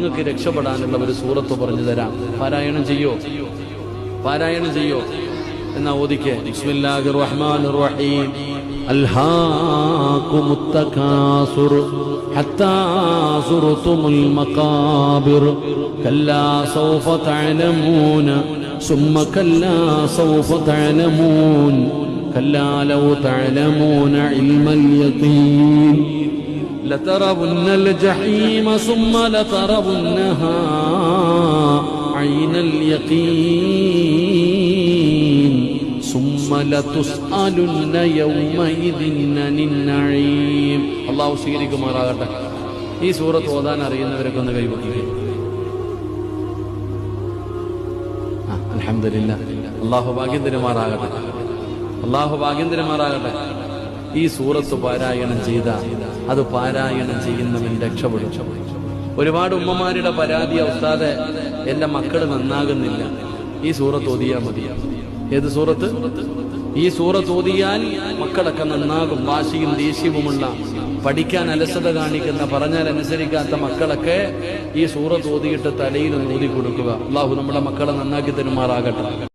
നിങ്ങൾക്ക് രക്ഷപ്പെടാനുള്ള ഒരു സൂറത്ത് പറഞ്ഞു തരാം പാരായണം ചെയ്യോ പാരായണം ചെയ്യോ എന്നാ ഓദിക്കേ ബിസ്മില്ലാഹിർ റഹ്മാനിർ റഹീം അൽഹാകുമുത് തകാസുർ ഹത്താ സുർതുമുൽ മഖാബിർ കല്ലാ സൗഫ തഅലമൂന ثم كلا سوف تعلمون كلا لو تعلمون علم اليقين لترون الجحيم ثم لترونها عين اليقين ثم لتسألن يومئذ عن النعيم അള്ളാഹു സ്വീകരിക്കുമാറാകട്ടെ ഈ സൂറത്ത് ഓതാൻ അറിയുന്നവരൊക്കെ ഒന്ന് കൈവക്കുക അലഹമില്ല അള്ളാഹു ഭാഗ്യം തരുമാറാകട്ടെ അള്ളാഹു ഭാഗ്യം തരുമാറാകട്ടെ ഈ സൂറത്ത് പാരായണം ചെയ്ത അത് പാരായണം ചെയ്യുന്നവൻ രക്ഷപ്പെടും. ഒരുപാട് ഉമ്മമാരുടെ പരാതി അവസ്ഥാതെ എന്റെ മക്കൾ നന്നാകുന്നില്ല. ഈ സൂറത്ത് ഓതിയാൽ മതി. ഏത് സൂറത്ത്? ഈ സൂറത്ത് ഓതിയാൽ മക്കളൊക്കെ നന്നാകും. വാശിയും ദേഷ്യവുമുള്ള പഠിക്കാൻ അലസത കാണിക്കുന്ന പറഞ്ഞാൽ അനുസരിക്കാത്ത മക്കളൊക്കെ ഈ സൂറത്ത് ഓതിയിട്ട് തലയിൽ ഓതി കൊടുക്കുക. അള്ളാഹു നമ്മുടെ മക്കളെ നന്നാക്കി തരുമാറാകട്ടെ.